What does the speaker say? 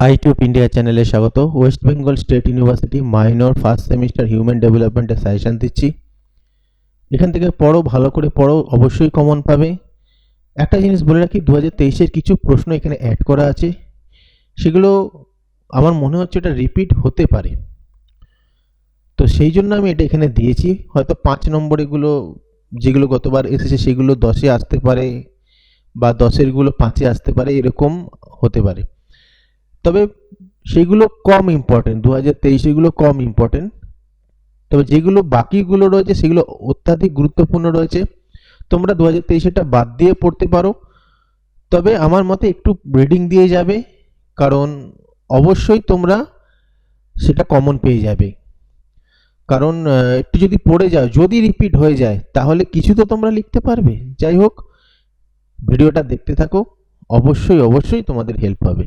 আইটিউব India চ্যানেলে স্বাগত। West Bengal State University minor first semester human ডেভেলপমেন্টের সাজেশন দিচ্ছি। এখান থেকে পড়ো, ভালো করে পড়ো, অবশ্যই কমন পাবে। একটা জিনিস বলে রাখি দু হাজার কিছু প্রশ্ন এখানে অ্যাড করা আছে। সেগুলো আমার মনে হচ্ছে এটা রিপিট হতে পারে। তো সেই জন্য আমি এটা এখানে দিয়েছি। হয়তো পাঁচ নম্বর এগুলো যেগুলো গতবার এসেছে, সেগুলো দশে আসতে পারে বা দশেরগুলো পাঁচে আসতে পারে, এরকম হতে পারে। তবে সেগুলো কম ইম্পর্টেন্ট দু হাজার তেইশেগুলো কম ইম্পর্টেন্ট তবে যেগুলো বাকিগুলো রয়েছে, সেগুলো অত্যাধিক গুরুত্বপূর্ণ রয়েছে। তোমরা দু হাজার তেইশেটা বাদ দিয়ে পড়তে পারো। তবে আমার মতে একটু রিডিং দিয়ে যাবে, কারণ অবশ্যই তোমরা সেটা কমন পেয়ে যাবে। কারণ একটু যদি পড়ে যাও, যদি রিপিট হয়ে যায়, তাহলে কিছু তো তোমরা লিখতে পারবে। যাই হোক, ভিডিওটা দেখতে থাকো। অবশ্যই অবশ্যই তোমাদের হেল্প হবে।